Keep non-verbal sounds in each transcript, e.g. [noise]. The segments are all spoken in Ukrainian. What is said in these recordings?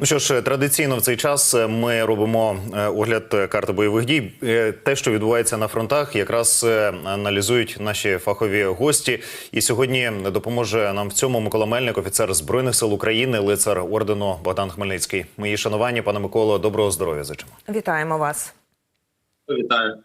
Ну що ж, традиційно в цей час ми робимо е, огляд карти бойових дій. Е, Те, що відбувається на фронтах, якраз е, аналізують наші фахові гості. І сьогодні допоможе нам в цьому Микола Мельник, офіцер збройних сил України, лицар ордену Богдан Хмельницький. Мої шанування, пане Миколо, доброго здоров'я. Зичимо. Вітаємо вас. Вітаю.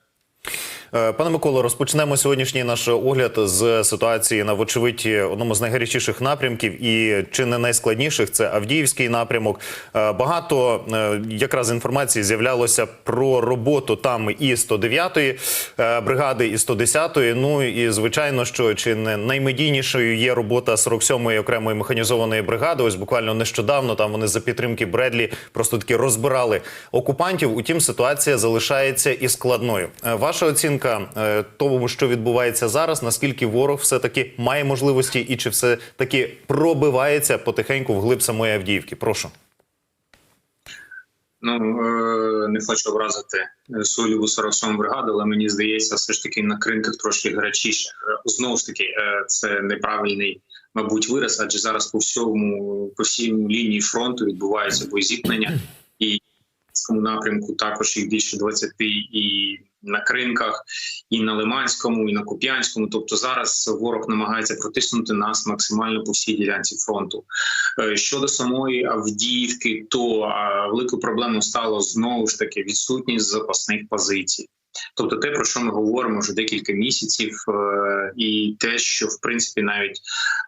Е, Пане Миколо, розпочнемо сьогоднішній наш огляд з ситуації на вочевидь одному з найгарячіших напрямків і чи не найскладніших це Авдіївський напрямок. Е, Багато е, якраз інформації з'являлося про роботу там і 109-ї е, бригади, і 110-ї. Ну і звичайно, що чи не наймедійнішою є робота 47-ї окремої механізованої бригади. Ось буквально нещодавно там вони за підтримки Бредлі просто таки розбирали окупантів. Утім, ситуація залишається і складною. Ваша оцінка е, тому, що відбувається зараз, наскільки ворог все таки має можливості, і чи все таки пробивається потихеньку вглиб самої Авдіївки? Прошу. Ну е, не хочу образити Соліву 47 бригаду, але мені здається, все ж таки на кринках трошки гарячіше. Е, Знову ж таки, е, це неправильний, мабуть, вираз, адже зараз по всьому по всій лінії фронту відбувається боєзіткнення, і цьому напрямку також їх більше 20 і на кринках, і на Лиманському, і на Куп'янському. Тобто зараз ворог намагається протиснути нас максимально по всій ділянці фронту. Е, Щодо самої Авдіївки, то великою проблемою стало знову ж таки відсутність запасних позицій. Тобто, те, про що ми говоримо вже декілька місяців, е, і те, що в принципі навіть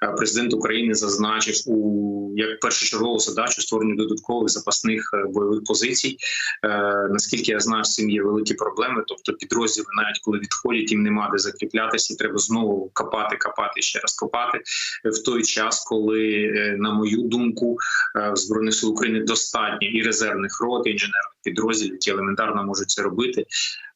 е, президент України зазначив у як першочергову задачу створення додаткових запасних е, бойових позицій. Наскільки я знаю, з цим є великі проблеми. Тобто, підрозділи, навіть коли відходять, їм нема де закріплятися, і треба знову копати, копати ще раз копати в той час, коли, на мою думку, в збройних сил України достатньо і резервних рот, і інженерних підрозділів, які елементарно можуть це робити.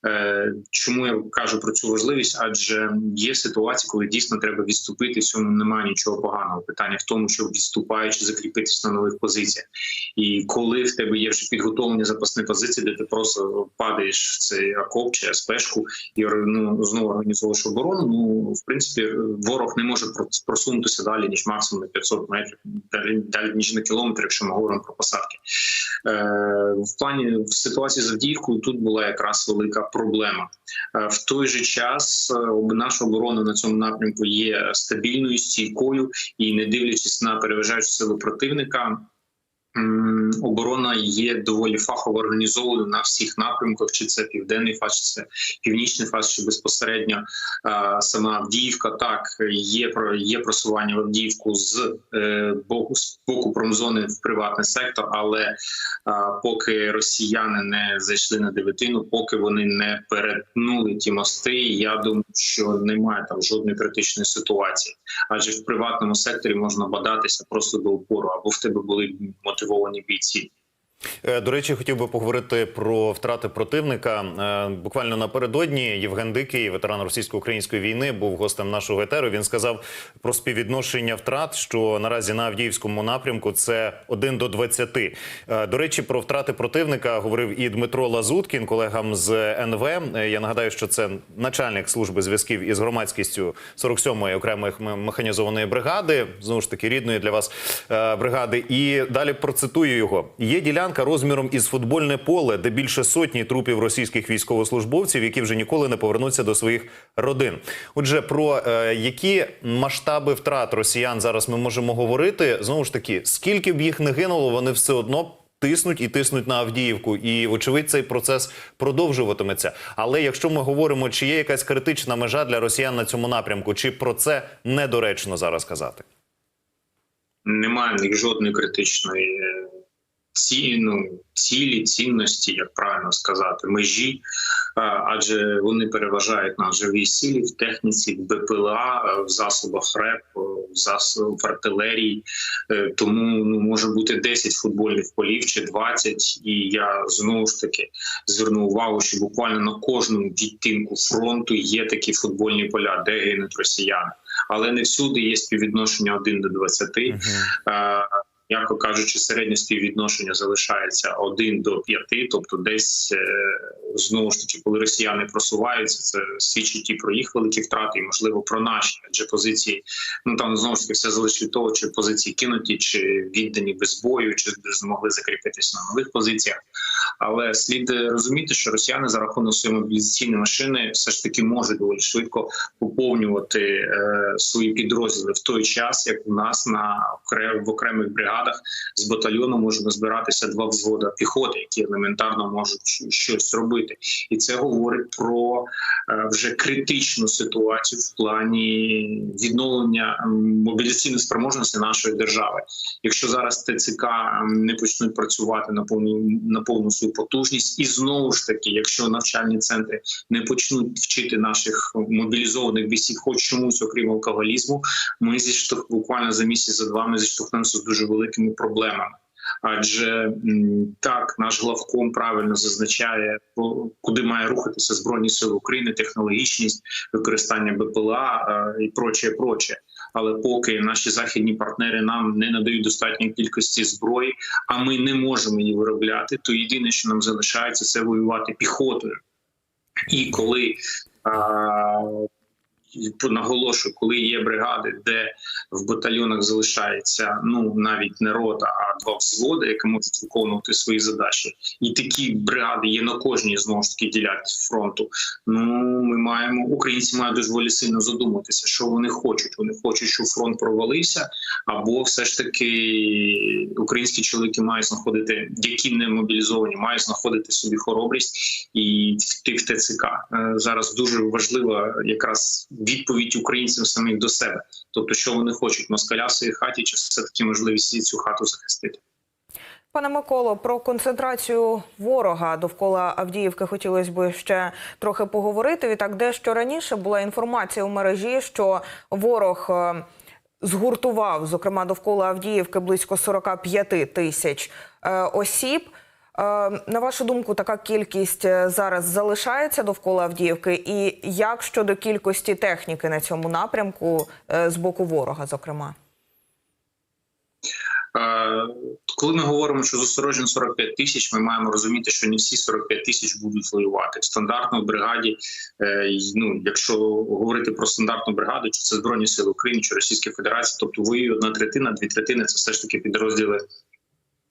Е, Чому я кажу про цю важливість? Адже є ситуації, коли дійсно треба відступити. В цьому немає нічого поганого. Питання в тому, щоб відступаючи, закріпитися на нових позиціях. І коли в тебе є вже підготовлені запасні позиції, де ти просто падаєш в цей окоп чи спешку і ну, знову організовуєш оборону. Ну в принципі, ворог не може просунутися далі ніж максимум на 500 метрів, далі, далі ніж на кілометр, якщо ми говоримо про посадки. Е, В плані в ситуації з Авдіївкою тут була якраз велика проблема. Е, В той же час е, наша оборона на цьому напрямку є стабільною, стійкою і, не дивлячись на переважаючу силу противника. Оборона є доволі фахово організованою на всіх напрямках, чи це південний фас, чи це північний фас, чи безпосередньо сама Авдіївка. Так є є просування в Авдіївку з е, боку з боку промзони в приватний сектор, але поки росіяни не зайшли на дев'ятину, поки вони не перетнули ті мости, я думаю, що немає там жодної критичної ситуації. Адже в приватному секторі можна бадатися просто до упору, або в тебе були мотивовані бійці. Е, До речі, хотів би поговорити про втрати противника. Е, Буквально напередодні Євген Дикий, ветеран російсько-української війни, був гостем нашого етеру. Він сказав про співвідношення втрат, що наразі на Авдіївському напрямку це 1 до 20. Е, До речі, про втрати противника говорив і Дмитро Лазуткін, колегам з НВ. Е, Я нагадаю, що це начальник служби зв'язків із громадськістю 47-ї окремої механізованої бригади, знову ж таки рідної для вас е, бригади. І далі процитую його: є ділянка розміром із футбольне поле, де більше сотні трупів російських військовослужбовців, які вже ніколи не повернуться до своїх родин. Отже, про е, які масштаби втрат росіян зараз ми можемо говорити. Знову ж таки, скільки б їх не гинуло, вони все одно. Тиснуть і тиснуть на Авдіївку, і вочевидь цей процес продовжуватиметься. Але якщо ми говоримо, чи є якась критична межа для росіян на цьому напрямку, чи про це недоречно зараз казати? Немає в них жодної критичної е, ці, ну, цілі, цінності, як правильно сказати, межі, адже вони переважають на живій силі в техніці, в БПЛА, в засобах РЕП, в засобах в артилерії. Е, Тому ну може бути 10 футбольних полів чи 20. І я знову ж таки зверну увагу, що буквально на кожному відтинку фронту є такі футбольні поля, де гинуть росіяни. Але не всюди є співвідношення 1 до 20. Е, М'яко кажучи, середнє співвідношення залишається 1 до 5, тобто десь е, знову ж таки, коли росіяни просуваються, це свідчить і про їх великі втрати, і можливо про наші, адже позиції ну там знову ж таки все залежить від того, чи позиції кинуті, чи віддані без бою, чи змогли закріпитися на нових позиціях. Але слід е, розуміти, що росіяни за рахунок своєї мобілізаційної машини все ж таки можуть доволі швидко поповнювати е, свої підрозділи в той час, як у нас на в окремих бригадах з батальйону можемо збиратися два взвода піхоти, які елементарно можуть щось робити, і це говорить про е, вже критичну ситуацію в плані відновлення мобілізаційної спроможності нашої держави. Якщо зараз ТЦК не почнуть працювати на повну на повну свою потужність, і знову ж таки, якщо навчальні центри не почнуть вчити наших мобілізованих бійців, хоч чомусь, окрім алкоголізму, ми зіштовх буквально за місяць за два ми зіштовхнемося з дуже великими проблемами. Адже так наш главком правильно зазначає, куди має рухатися збройні сили України, технологічність, використання БПЛА е, і проче, проче. Але поки наші західні партнери нам не надають достатньої кількості зброї, а ми не можемо її виробляти, то єдине, що нам залишається, це воювати піхотою. І коли а, наголошую, коли є бригади, де в батальйонах залишається ну навіть не рота, а два взводи, які можуть виконувати свої задачі, і такі бригади є на кожній знову ж таки ділянці фронту. Ну ми маємо українці мають дуже волі сильно задуматися, що вони хочуть. Вони хочуть, щоб фронт провалився, або все ж таки українські чоловіки мають знаходити, які не мобілізовані, мають знаходити собі хоробрість і в ТЦК. Е, Зараз дуже важлива якраз відповідь українцям самих до себе. Тобто, що вони хочуть москаля в своїй хаті, чи все таки можливість цю хату захистити. Пане Миколо, про концентрацію ворога довкола Авдіївки хотілося б ще трохи поговорити. Відтак, дещо раніше була інформація у мережі, що ворог е, згуртував, зокрема довкола Авдіївки, близько 45 тисяч е, осіб. Е, На вашу думку, така кількість е, зараз залишається довкола Авдіївки, і як щодо кількості техніки на цьому напрямку е, з боку ворога, зокрема? Коли ми говоримо, що зосереджено 45 тисяч, ми маємо розуміти, що не всі 45 тисяч будуть воювати в стандартній бригаді. Ну, якщо говорити про стандартну бригаду, чи це збройні сили України, чи Російської Федерації, тобто воює одна третина, дві третини це все ж таки підрозділи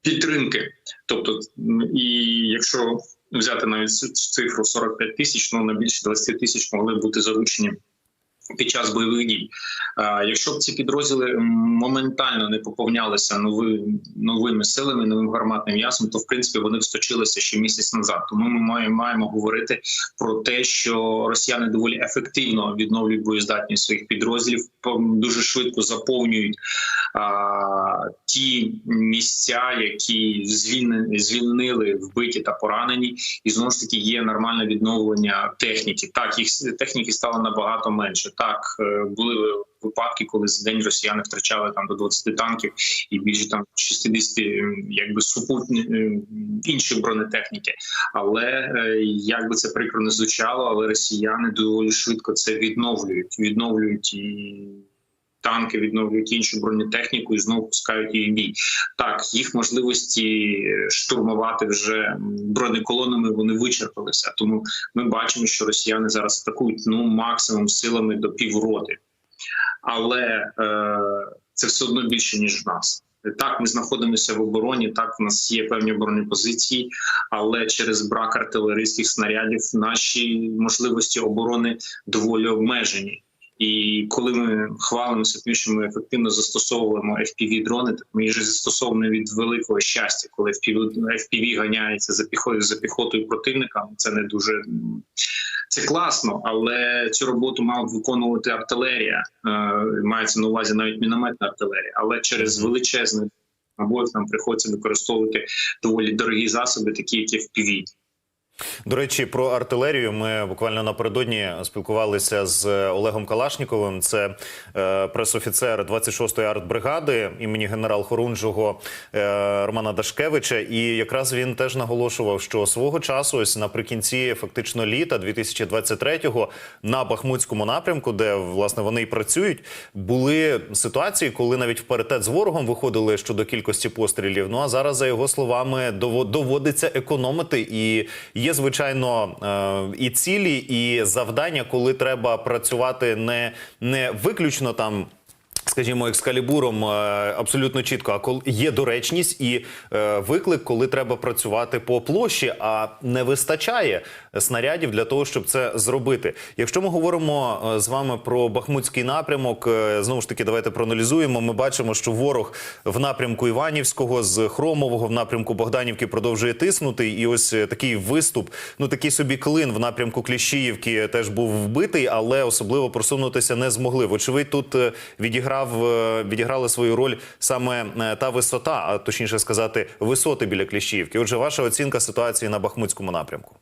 підтримки. Тобто, і якщо взяти навіть цифру 45 тисяч, ну на більше 20 тисяч могли бути залучені. Під час бойових дій, якщо б ці підрозділи моментально не поповнялися нови, новими силами, новим гарматним м'ясом, то в принципі вони всточилися ще місяць назад. Тому ми маємо, маємо говорити про те, що росіяни доволі ефективно відновлюють боєздатність своїх підрозділів, дуже швидко заповнюють а, ті місця, які звільнені, звільнили вбиті та поранені, і знову ж таки є нормальне відновлення техніки. Так, їх техніки стало набагато менше. Так е, були випадки, коли за день росіяни втрачали там до 20 танків і більше там 60 якби супутні інші бронетехніки. Але е, як би це прикро не звучало, але росіяни доволі швидко це відновлюють, відновлюють і. Танки відновлюють іншу бронетехніку і знову пускають її в бій. Так, їх можливості е, штурмувати вже бронеколонами вони вичерпалися. Тому ми бачимо, що росіяни зараз атакують ну максимум силами до півроти, але е, це все одно більше ніж в нас. Так, ми знаходимося в обороні. Так, в нас є певні оборонні позиції, але через брак артилерійських снарядів наші можливості оборони доволі обмежені. І коли ми хвалимося тим, що ми ефективно застосовуємо fpv дрони, так ми їх же застосовуємо від великого щастя, коли FPV, FPV ганяється за піхотою за піхотою противника. Це не дуже це класно, але цю роботу мала б виконувати артилерія. Е, мається на увазі навіть мінометна артилерія, але через величезний набоїв нам приходиться використовувати доволі дорогі засоби, такі як FPV. До речі, про артилерію ми буквально напередодні спілкувалися з Олегом Калашніковим. Це е, пресофіцер 26-ї артбригади імені генерал Хорунжого е, Романа Дашкевича. І якраз він теж наголошував, що свого часу, ось наприкінці фактично літа 2023-го на Бахмутському напрямку, де власне вони і працюють, були ситуації, коли навіть в паритет з ворогом виходили щодо кількості пострілів. Ну а зараз, за його словами, дово- доводиться економити і є є звичайно е, і цілі, і завдання, коли треба працювати не, не виключно там. Скажімо, екскалібуром е, абсолютно чітко, а коли є доречність і е, виклик, коли треба працювати по площі, а не вистачає снарядів для того, щоб це зробити. Якщо ми говоримо е, з вами про Бахмутський напрямок, знову ж таки, давайте проаналізуємо. Ми бачимо, що ворог в напрямку Іванівського з Хромового в напрямку Богданівки продовжує тиснути. І ось такий виступ, ну такий собі клин в напрямку Кліщіївки теж був вбитий, але особливо просунутися не змогли. Вочевидь, тут е, відіграв е, відіграли свою роль саме е, та висота, а точніше сказати, висоти біля Кліщіївки. Отже, ваша оцінка ситуації на Бахмутському напрямку.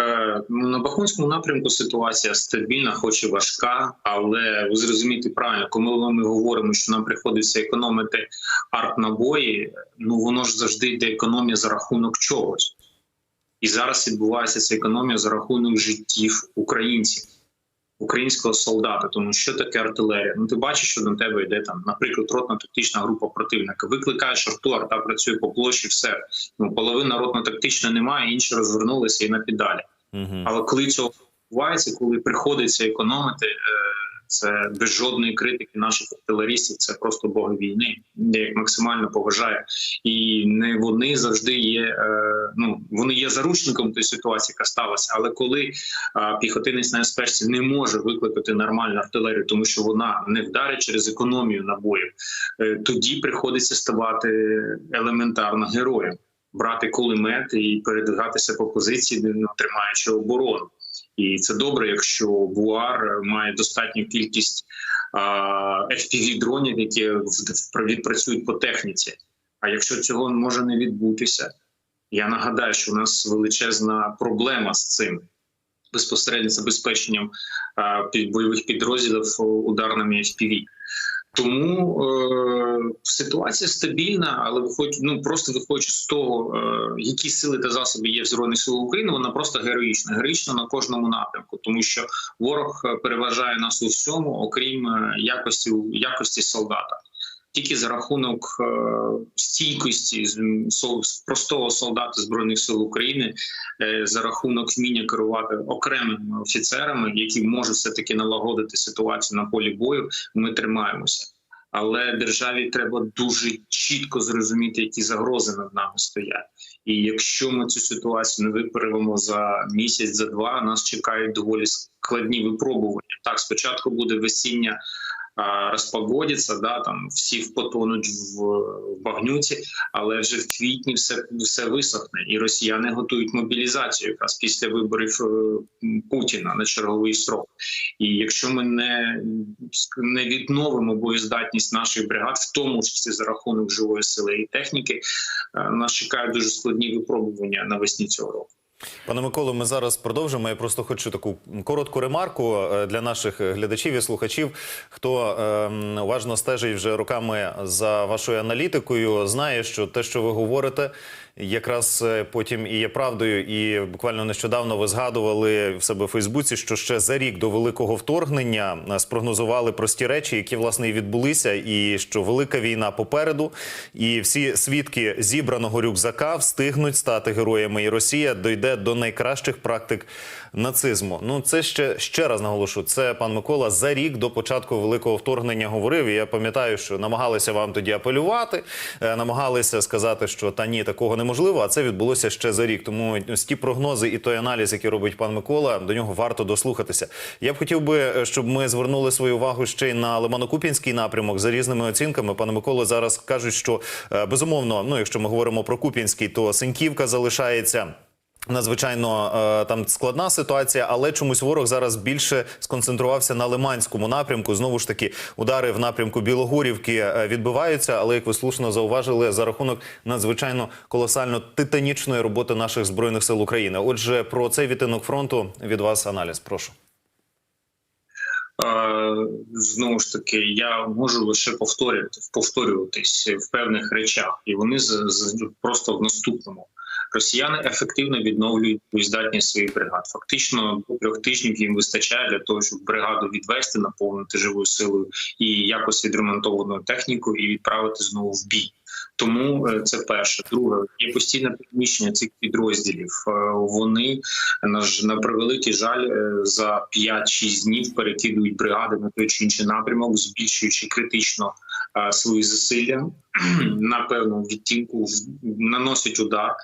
Е, На Бахмутському напрямку ситуація стабільна, хоч і важка, але ви зрозумієте правильно, коли ми говоримо, що нам приходиться економити артнабої, ну воно ж завжди йде економія за рахунок чогось. І зараз відбувається ця економія за рахунок життів українців, українського солдата. Тому що таке артилерія? Ну ти бачиш, що до тебе йде там, наприклад, ротно-тактична група противника. Викликаєш арту, арта працює по площі, все. Ну, половина ротно тактична немає, інші розвернулися і на підалі. Угу. Але коли цього відбувається, коли приходиться економити, е, це без жодної критики наших артилерістів, це просто боги війни. Я їх максимально поважаю, і не вони завжди є. е, Ну вони є заручником тої ситуації, яка сталася. Але коли е, піхотинець на СПшці не може викликати нормальну артилерію, тому що вона не вдарить через економію набоїв, е, тоді приходиться ставати елементарно героєм брати кулемет і передвигатися по позиції, ну, тримаючи оборону. І це добре, якщо Буар має достатню кількість fpv дронів, які відпрацюють по техніці. А якщо цього може не відбутися, я нагадаю, що у нас величезна проблема з цим безпосередньо забезпеченням бойових підрозділів ударними FPV. Тому е, ситуація стабільна, але виходь, ну просто виходячи з того, е, які сили та засоби є в збройних силах України, вона просто героїчна, героїчна на кожному напрямку, тому що ворог е, переважає нас у всьому, окрім е, якості якості солдата. Тільки за рахунок е, стійкості простого солдата збройних сил України, е, за рахунок вміння керувати окремими офіцерами, які можуть все таки налагодити ситуацію на полі бою, ми тримаємося. Але державі треба дуже чітко зрозуміти, які загрози над нами стоять. І якщо ми цю ситуацію не виправимо за місяць, за два, нас чекають доволі складні випробування. Так, спочатку буде весіння розпогодиться, да там всі потонуть в, в багнюці, але вже в квітні все, все висохне, і росіяни готують мобілізацію якраз після виборів е, Путіна на черговий срок. І якщо ми не, не відновимо боєздатність наших бригад, в тому числі за рахунок живої сили і техніки, е, нас чекають дуже складні випробування навесні цього року. Пане Миколо, ми зараз продовжимо. Я просто хочу таку коротку ремарку е, для наших глядачів і слухачів. Хто е, уважно стежить вже роками за вашою аналітикою, знає, що те, що ви говорите, якраз е, потім і є правдою. І буквально нещодавно ви згадували в себе в Фейсбуці, що ще за рік до великого вторгнення е, спрогнозували прості речі, які власне і відбулися, і що велика війна попереду, і всі свідки зібраного рюкзака встигнуть стати героями, і Росія дойде до найкращих практик нацизму. Ну це ще ще раз наголошу. Це пан Микола за рік до початку великого вторгнення говорив. І я пам'ятаю, що намагалися вам тоді апелювати, е, намагалися сказати, що та ні, такого неможливо. А це відбулося ще за рік. Тому ось ті прогнози і той аналіз, який робить пан Микола, до нього варто дослухатися. Я б хотів би, щоб ми звернули свою увагу ще й на Лимано-Купінський напрямок за різними оцінками. Пане Миколо, зараз кажуть, що е, безумовно, ну якщо ми говоримо про Купінський, то Синьківка залишається. Надзвичайно е, там складна ситуація, але чомусь ворог зараз більше сконцентрувався на Лиманському напрямку. Знову ж таки, удари в напрямку Білогорівки е, відбиваються, але як ви слушно зауважили, за рахунок надзвичайно колосально титанічної роботи наших збройних сил України. Отже, про цей відтинок фронту від вас аналіз. Прошу. Е, Знову ж таки, я можу лише повторювати повторюватись в певних речах, і вони з просто в наступному. Росіяни ефективно відновлюють боєздатність своїх бригад. Фактично трьох тижнів їм вистачає для того, щоб бригаду відвести, наповнити живою силою і якось відремонтованою технікою і відправити знову в бій. Тому е, це перше. Друге, є постійне переміщення цих підрозділів. Е, Вони на превеликий жаль е, за 5-6 днів перекидують бригади на той чи інший напрямок, збільшуючи критично свої зусилля [clears throat] на певну відтінку, наносять удар.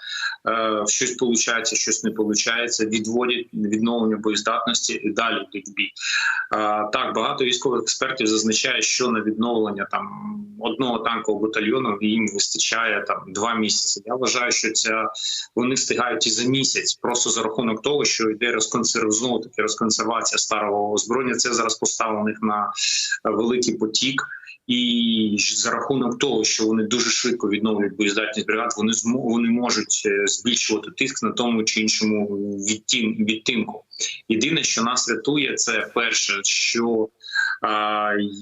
Е, Щось получається, щось не получається. Відводять відновлення боєздатності і далі йдуть в бій. Так, багато військових експертів зазначає, що на відновлення там одного танкового батальйону їм вистачає там два місяці. Я вважаю, що ця вони встигають і за місяць, просто за рахунок того, що йде розконсерв... знову таки розконсервація старого озброєння. Це зараз поставлених на е, великий потік. І за рахунок того, що вони дуже швидко відновлюють боєздатність бригад, вони вони можуть е, збільшувати тиск на тому чи іншому відтін відтинку. Єдине, що нас рятує, це перше, що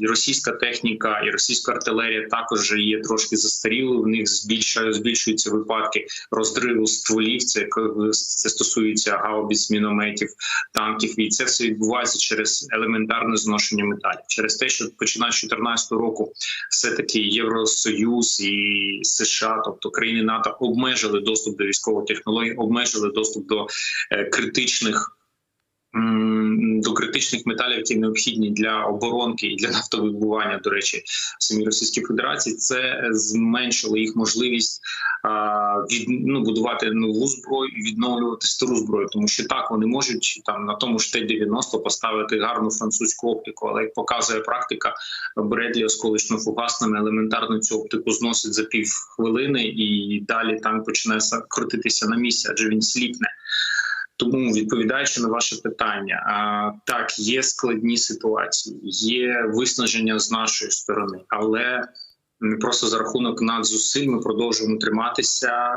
і російська техніка і російська артилерія також є трошки застарілою. В них збільшує, збільшуються випадки розриву стволів. Це це стосується гаубіць, мінометів, танків. І це все відбувається через елементарне зношення металів, через те, що починаючи з 2014 року, все таки Євросоюз і США, тобто країни НАТО, обмежили доступ до військової технології, обмежили доступ до е, критичних. До критичних металів, які необхідні для оборонки і для нафтовидобування, до речі, в самій Російській Федерації, це зменшило їх можливість від ну будувати нову зброю і відновлювати стару зброю, тому що так вони можуть там на тому ж Т-90 поставити гарну французьку оптику, але як показує практика, Бредлі осколочно-фугасними елементарно цю оптику зносить за пів хвилини, і далі танк починає крутитися на місці, адже він сліпне. Тому відповідаючи на ваше питання, так є складні ситуації, є виснаження з нашої сторони, але просто за рахунок надзусиль ми продовжуємо триматися.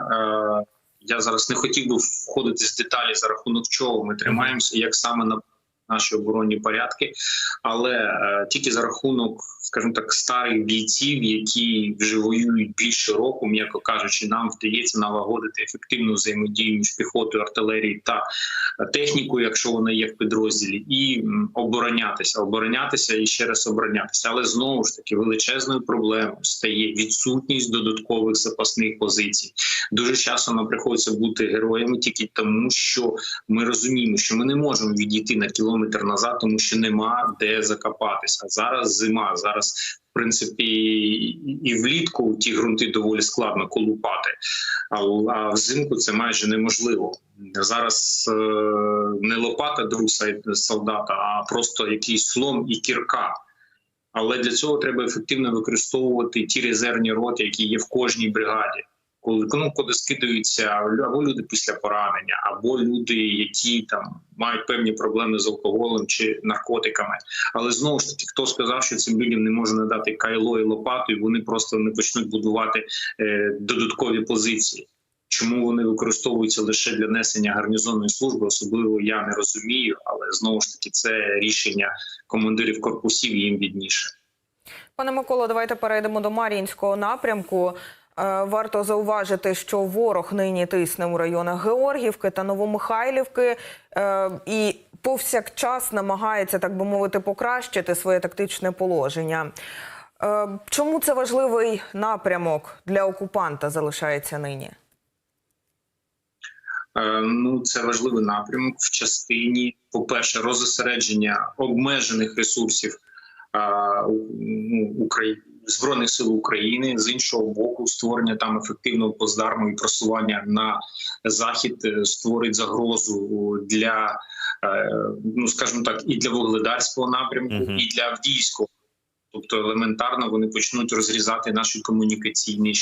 Я зараз не хотів би входити з деталі за рахунок чого ми тримаємося, як саме на наші оборонні порядки, але е, тільки за рахунок, скажімо так, старих бійців, які вже воюють більше року, м'яко кажучи, нам вдається налагодити ефективну взаємодію між піхотою, артилерією та технікою, якщо вона є в підрозділі, і оборонятися, оборонятися і ще раз оборонятися. Але знову ж таки величезною проблемою стає відсутність додаткових запасних позицій. Дуже часто нам приходиться бути героями тільки тому, що ми розуміємо, що ми не можемо відійти на кілометр назад, тому що нема де закопатися. Зараз зима, зараз. В принципі, і влітку ті ґрунти доволі складно колупати, а, взимку це майже неможливо. Зараз е, не лопата друса солдата, а просто якийсь слом і кірка. Але для цього треба ефективно використовувати ті резервні роти, які є в кожній бригаді. Коли ну, коли скидаються або люди після поранення, або люди, які там мають певні проблеми з алкоголем чи наркотиками. Але знову ж таки, хто сказав, що цим людям не можна надати кайло і лопату, і вони просто не почнуть будувати е, додаткові позиції. Чому вони використовуються лише для несення гарнізонної служби? Особливо я не розумію, але знову ж таки це рішення командирів корпусів їм відніше. Пане Миколо, давайте перейдемо до Мар'їнського напрямку. Е, Варто зауважити, що ворог нині тисне у районах Георгівки та Новомихайлівки е, і повсякчас намагається, так би мовити, покращити своє тактичне положення. Е, Чому це важливий напрямок для окупанта залишається нині? Ну, це важливий напрямок в частині, по-перше, розосередження обмежених ресурсів ну, Украї... збройних сил України з іншого боку, створення там ефективного плацдарму і просування на захід е, створить загрозу для, е, ну скажімо так, і для вугледарського напрямку, Мгм. і для Авдіївського. Тобто елементарно вони почнуть розрізати наші комунікаційні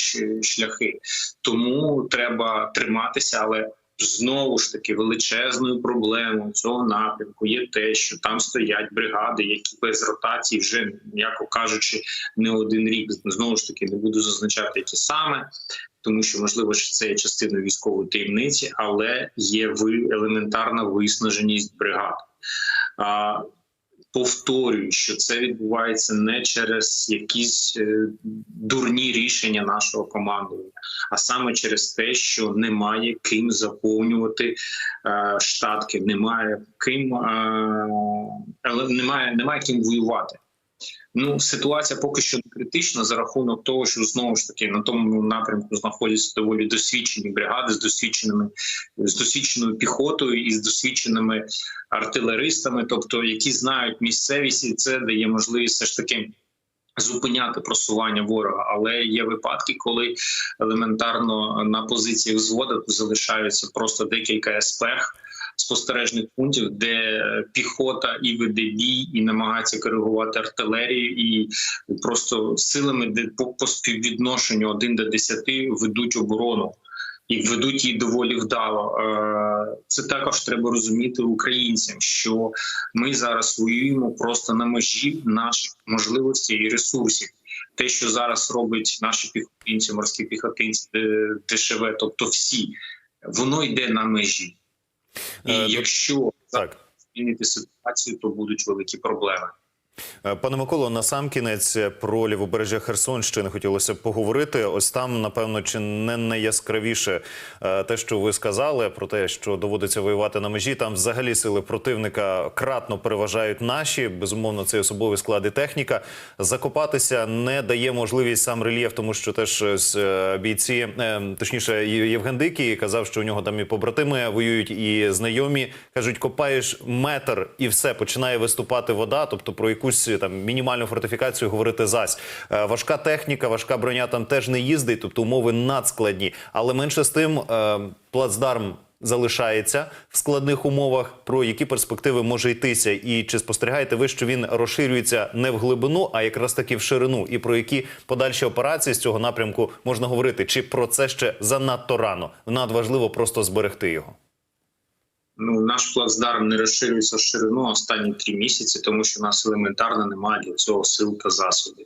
шляхи. Тому треба триматися, але знову ж таки величезною проблемою цього напрямку є те, що там стоять бригади, які без ротації вже м'яко кажучи не один рік. Знову ж таки не буду зазначати які саме. Тому що можливо що це є частиною військової таємниці, але є елементарна виснаженість бригад. Повторюю, що це відбувається не через якісь е, дурні рішення нашого командування, а саме через те, що немає ким заповнювати е, штатки, немає ким е, немає, немає ким воювати. Ну, ситуація поки що не критична за рахунок того, що знову ж таки на тому напрямку знаходяться доволі досвідчені бригади з досвідченими з досвідченою піхотою і з досвідченими артилеристами, тобто які знають місцевість, і це дає можливість все ж таки. Зупиняти просування ворога, але є випадки, коли елементарно на позиціях взводу залишаються просто декілька СПЕХ, спостережних пунктів, де піхота і веде бій, і намагається коригувати артилерію, і просто силами, де по, співвідношенню 1 до 10 ведуть оборону. І ведуть її доволі вдало. Е, Це також треба розуміти українцям, що ми зараз воюємо просто на межі наших можливостей і ресурсів. Те, що зараз робить наші піхотинці, морські піхотинці, ДШВ, тобто всі, воно йде на межі. І Е, якщо Так. змінити ситуацію, то будуть великі проблеми. Е, Пане Миколо, на сам кінець про лівобережжя Херсонщини хотілося б поговорити. Ось там, напевно, чи не найяскравіше е, те, що ви сказали, про те, що доводиться воювати на межі. Там взагалі сили противника кратно переважають наші. Безумовно, це особовий склад і техніка. Закопатися не дає можливість сам рельєф, тому що теж е, бійці, точніше, Євген Дикий казав, що у нього там і побратими воюють, і знайомі кажуть, копаєш метр і все починає виступати вода. Тобто про якусь там мінімальну фортифікацію говорити зась. Е, Важка техніка, важка броня там теж не їздить, тобто умови надскладні. Але менше з тим е, плацдарм залишається в складних умовах. Про які перспективи може йтися, і чи спостерігаєте ви, що він розширюється не в глибину, а якраз таки в ширину, і про які подальші операції з цього напрямку можна говорити? Чи про це ще занадто рано? Надважливо просто зберегти його. Ну наш плацдарм не розширюється в ширину останні три місяці, тому що у нас елементарно немає для цього сил та засобів.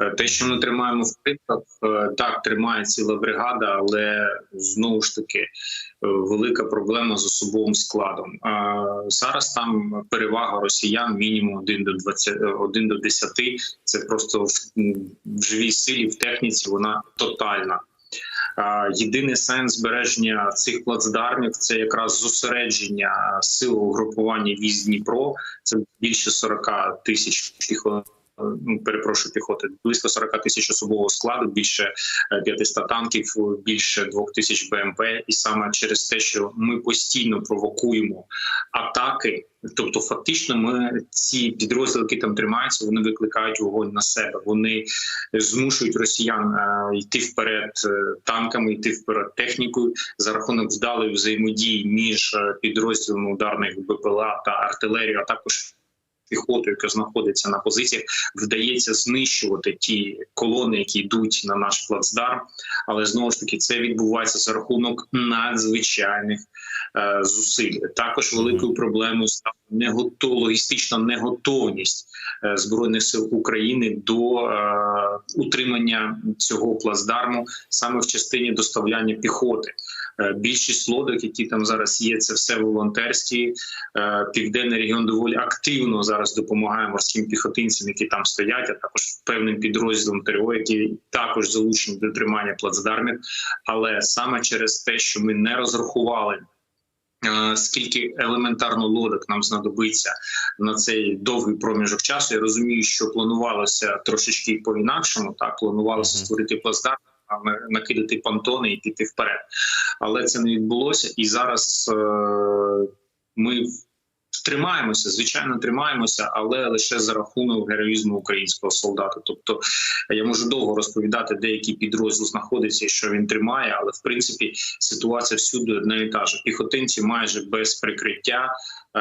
Е, Те, що ми тримаємо в крипках, е, так тримає ціла бригада, але знову ж таки е, велика проблема з особовим складом. Зараз там перевага росіян мінімум 1 до 20, е, 1 до 10. Це просто в живій силі, в техніці вона тотальна. Єдиний сенс збереження цих плацдармів це якраз зосередження сил угрупування військ Дніпро. Це більше 40 тисяч піхот. Ну, перепрошую піхоти, близько 40 тисяч особового складу, більше е, 500 танків, більше 2 тисяч БМП. І саме через те, що ми постійно провокуємо атаки, тобто фактично, ми ці підрозділи, які там тримаються, вони викликають вогонь на себе. Вони змушують росіян е, йти вперед е, танками, йти вперед технікою за рахунок вдалої взаємодії між е, підрозділами ударних БПЛА та артилерією, а також піхотою, яка знаходиться на позиціях, вдається знищувати ті колони, які йдуть на наш плацдарм. Але знову ж таки це відбувається за рахунок надзвичайних е, зусиль. Також великою проблемою стала негото, логістична неготовність е, збройних сил України до е, утримання цього плацдарму саме в частині доставляння піхоти. Е, Більшість лодок, які там зараз є, це все волонтерські. Е, Південний регіон доволі активно зараз допомагає морським піхотинцям, які там стоять, а також певним підрозділам ТРО, які також залучені до тримання плацдармів. Але саме через те, що ми не розрахували. е, Скільки елементарно лодок нам знадобиться на цей довгий проміжок часу? Я розумію, що планувалося трошечки по-інакшому. Так планувалося створити плацдарм, а накидати понтони і піти вперед. Але це не відбулося, і зараз е, ми тримаємося, звичайно, тримаємося, але лише за рахунок героїзму українського солдата. Тобто я можу довго розповідати, де який підрозділ знаходиться і що він тримає, але в принципі ситуація всюди одна і та ж. Піхотинці майже без прикриття. е,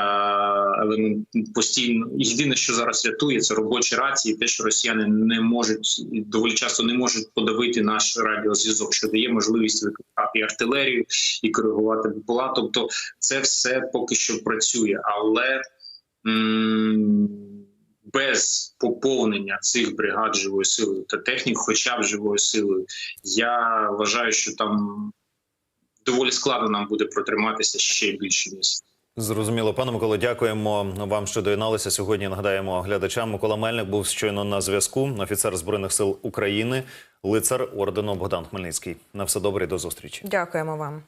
елемент постійно єдине, що зараз рятує, це робочі рації. Те, що росіяни не можуть доволі часто не можуть подавити наш радіозв'язок, що дає можливість викликати артилерію і коригувати БПЛА. Тобто, це все поки що працює, але м, без поповнення цих бригад живою силою та технік, хоча б живою силою, я вважаю, що там доволі складно нам буде протриматися ще більше місяць. Зрозуміло, пане Миколо, дякуємо вам, що доєдналися сьогодні. Нагадаємо глядачам. Микола Мельник був щойно на зв'язку. Офіцер збройних сил України, лицар ордену Богдан Хмельницький. На все добре, і до зустрічі. Дякуємо вам.